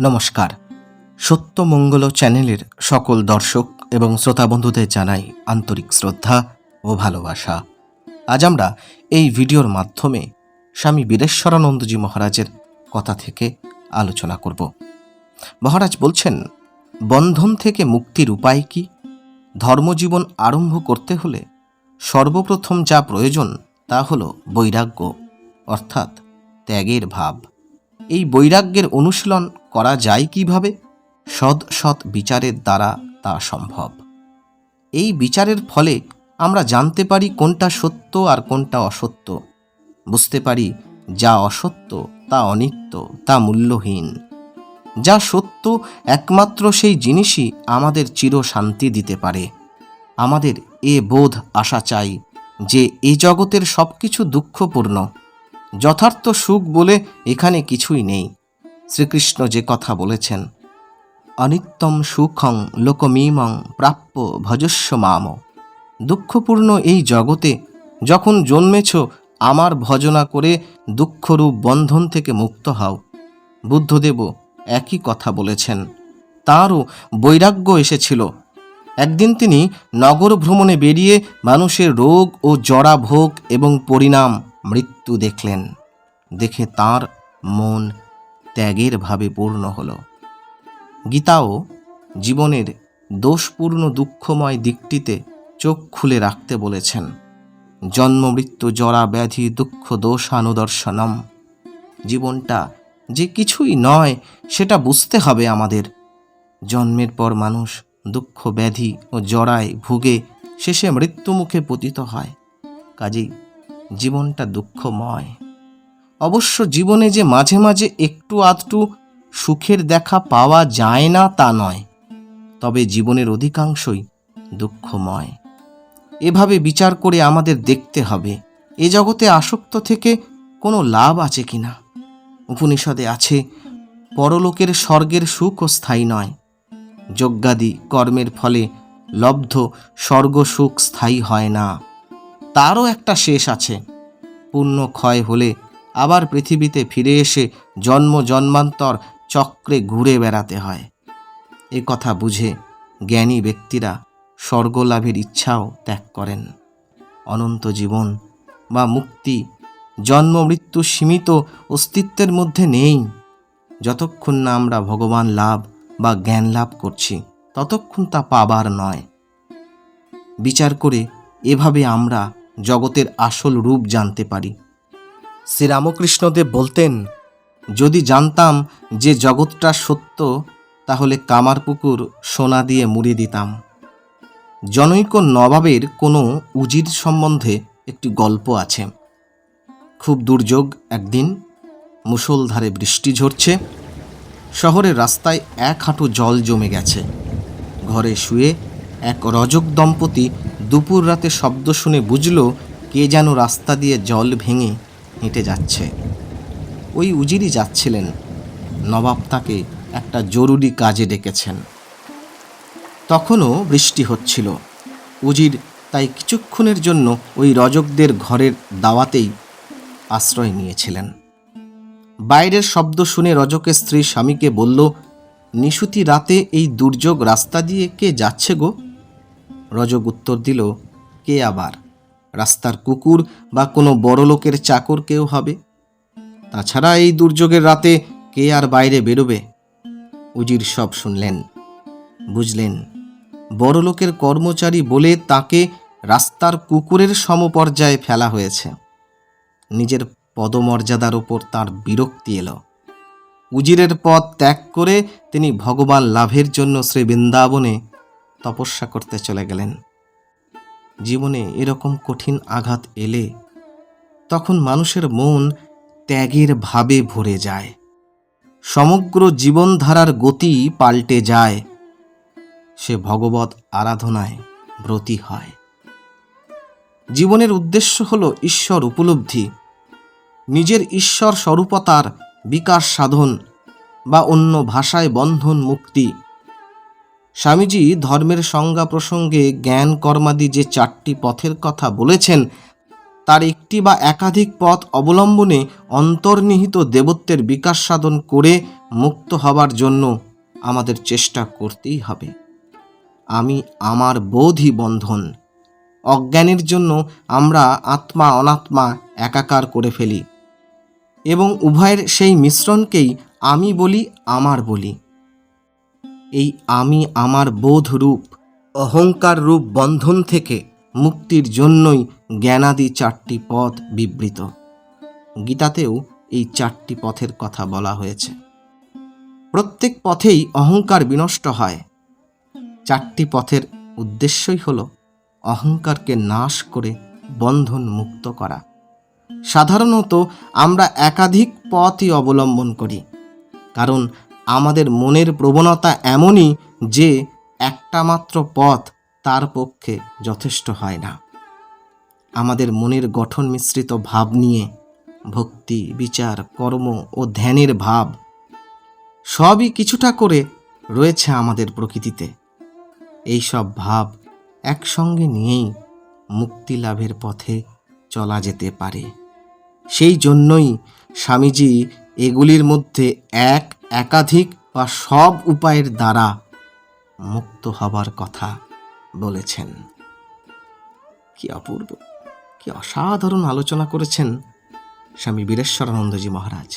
নমস্কার। সত্যমঙ্গল চ্যানেলের সকল দর্শক এবং শ্রোতা বন্ধুদের জানাই আন্তরিক শ্রদ্ধা ও ভালোবাসা। আজ আমরা এই ভিডিওর মাধ্যমে স্বামী বীরেশ্বরানন্দজি মহারাজের কথা থেকে আলোচনা করব। মহারাজ বলছেন, বন্ধন থেকে মুক্তির উপায় কি? ধর্মজীবন আরম্ভ করতে হলে সর্বপ্রথম যা প্রয়োজন তা হল বৈরাগ্য, অর্থাৎ ত্যাগের ভাব। এই বৈরাগ্যের অনুশীলন করা যায় কীভাবে? সৎ সৎ বিচারের দ্বারা তা সম্ভব। এই বিচারের ফলে আমরা জানতে পারি কোনটা সত্য আর কোনটা অসত্য। বুঝতে পারি যা অসত্য, তা অনিত্য, তা মূল্যহীন। যা সত্য, একমাত্র সেই জিনিসই আমাদের চির শান্তি দিতে পারে। আমাদের এ বোধ আশা চাই যে এই জগতের সব কিছু দুঃখপূর্ণ। যথার্থ সুখ বলে এখানে কিছুই নেই। শ্রীকৃষ্ণ যে কথা বলেছেন, অনিত্যম সুখং লোকমিমং প্রাপ্য ভজস্ব মাম। দুঃখপূর্ণ এই জগতে যখন জন্মেছ, আমার ভজনা করে দুঃখরূপ বন্ধন থেকে মুক্ত হও। বুদ্ধদেব একই কথা বলেছেন, তাঁরও বৈরাগ্য এসেছিল। একদিন তিনি নগর ভ্রমণে বেরিয়ে মানুষের রোগ ও জরা ভোগ এবং পরিণাম মৃত্যু দেখলেন। দেখে তার মন ত্যাগের ভাবে পূর্ণ হল। গীতাও জীবনের দোষপূর্ণ দুঃখময় দিকটিতে চোখ খুলে রাখতে বলেছেন, জন্ম, মৃত্যু, জরা, ব্যাধি, দুঃখ, দোষানুদর্শনম। জীবনটা যে কিছুই নয়, সেটা বুঝতে হবে আমাদের। জন্মের পর মানুষ দুঃখ, ব্যাধি ও জরায় ভুগে শেষে মৃত্যুমুখে পতিত হয়। কাজেই জীবনটা দুঃখময়। অবশ্য জীবনে যে মাঝে মাঝে একটু আধটু সুখের দেখা পাওয়া যায় না তা নয়, তবে জীবনের অধিকাংশই দুঃখময়। এভাবে বিচার করে আমাদের দেখতে হবে, এ জগতে আসক্ত থেকে কোনো লাভ আছে কি না? উপনিষদে আছে, পরলোকের স্বর্গের সুখও স্থায়ী নয়, যজ্ঞাদি কর্মের ফলে লব্ধ স্বর্গ সুখ স্থায়ী হয় না। তারও একটা শেষ আছে, পূর্ণ ক্ষয় হলে আবার পৃথিবীতে ফিরে এসে জন্ম জন্মান্তর চক্রে ঘুরে বেড়াতে হয়। এ কথা বুঝে জ্ঞানী ব্যক্তিরা স্বর্গলাভের ইচ্ছাও ত্যাগ করেন। অনন্ত জীবন বা মুক্তি, জন্ম, মৃত্যু সীমিত অস্তিত্বের মধ্যে নেই। যতক্ষণ না আমরা ভগবান লাভ বা জ্ঞান লাভ করছি, ততক্ষণ তা পাবার নয়। বিচার করে এভাবে আমরা জগতের আসল রূপ জানতে পারি। শ্রীরামকৃষ্ণদেব বলতেন, যদি জানতাম যে জগৎটা সত্য, তাহলে কামারপুকুর সোনা দিয়ে মুড়ি দিতাম। জনৈক নবাবের কোনো উজির সম্বন্ধে একটি গল্প আছে। খুব দুর্যোগ একদিন, মুষলধারে বৃষ্টি ঝরছে, শহরের রাস্তায় এক হাঁটু জল জমে গেছে। ঘরে শুয়ে এক রজক দম্পতি দুপুর রাতে শব্দ শুনে বুঝল, কে যেন রাস্তা দিয়ে জল ভেঙে হেঁটে যাচ্ছে। ওই উজিরই যাচ্ছিলেন। নবাব তাকে একটা জরুরি কাজে ডেকেছেন। তখনও বৃষ্টি হচ্ছিল। উজির তাই কিছুক্ষণের জন্য ওই রজকদের ঘরের দাওয়াতেই আশ্রয় নিয়েছিলেন। বাইরের শব্দ শুনে রজকের স্ত্রী স্বামীকে বলল, নিশুতি রাতে এই দুর্যোগ রাস্তা দিয়ে কে যাচ্ছে গো? রজক উত্তর দিল, কে আবার? রাস্তার কুকুর বা কোনো বড় লোকের চাকর কেউ হবে? তাছাড়া এই দুর্যোগের রাতে কে আর বাইরে বেরোবে? উজির সব শুনলেন। বুঝলেন, বড় লোকের কর্মচারী বলে তাকে রাস্তার কুকুরের সমপর্যায়ে ফেলা হয়েছে। নিজের পদমর্যাদার ওপর তার বিরক্তি এলো। উজিরের পদ ত্যাগ করে তিনি ভগবান লাভের জন্য শ্রী বৃন্দাবনে তপস্যা করতে চলে গেলেন। জীবনে এরকম কঠিন আঘাত এলে তখন মানুষের মন ত্যাগের ভাবে ভরে যায়। সমগ্র জীবনধারার গতি পাল্টে যায়। সে ভগবত আরাধনায় ব্রতী হয়। জীবনের উদ্দেশ্য হল ঈশ্বর উপলব্ধি। নিজের ঈশ্বর স্বরূপতার বিকাশ সাধন বা অন্য ভাষায় বন্ধন মুক্তি। স্বামীজি ধর্মের সংজ্ঞা প্রসঙ্গে জ্ঞান কর্মাদি যে চারটি পথের কথা বলেছেন, তার একটি বা একাধিক পথ অবলম্বনে অন্তর্নিহিত দেবত্বের বিকাশ সাধন করে মুক্ত হবার জন্য আমাদের চেষ্টা করতেই হবে। আমি আমার বোধই বন্ধন, অজ্ঞানের জন্য আমরা আত্মা অনাত্মা একাকার করে ফেলি এবং উভয়ের সেই মিশ্রণকেই আমি বলি, আমার বলি। এই আমি আমার বোধ রূপ অহংকার রূপ বন্ধন থেকে মুক্তির জন্যই জ্ঞানাদি চারটি পথ বিবৃত। গীতাতেও এই চারটি পথের কথা বলা হয়েছে। প্রত্যেক পথেই অহংকার বিনষ্ট হয়। চারটি পথের উদ্দেশ্যই হল অহংকারকে নাশ করে বন্ধন মুক্ত করা। সাধারণত আমরা একাধিক পথই অবলম্বন করি, কারণ আমাদের মনের প্রবণতা এমনই যে একটা মাত্র পথ তার পক্ষে যথেষ্ট হয় না। আমাদের মনের গঠন মিশ্রিত ভাব নিয়ে ভক্তি, বিচার, কর্ম ও ধ্যানের ভাব সবই কিছুটা করে রয়েছে আমাদের প্রকৃতিতে। এই সব ভাব একসঙ্গে নিয়েই মুক্তি লাভের পথে চলা যেতে পারে। সেই জন্যই স্বামীজি এগুলির মধ্যে এক একাধিক বা সব উপায়ের দ্বারা মুক্ত হবার কথা বলেছেন। কি অপূর্ব, কি অসাধারণ আলোচনা করেছেন স্বামী বীরেশ্বরানন্দজি মহারাজ।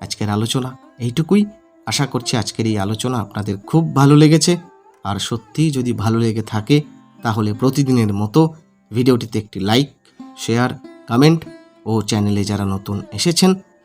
আজকের আলোচনা এইটুকুই। আশা করছি আজকের এই আলোচনা আপনাদের খুব ভালো লেগেছে। আর সত্যিই যদি ভালো লেগে থাকে, তাহলে প্রতিদিনের মতো ভিডিওটিতে একটি লাইক, শেয়ার, কমেন্ট ও চ্যানেলে যারা নতুন এসেছেন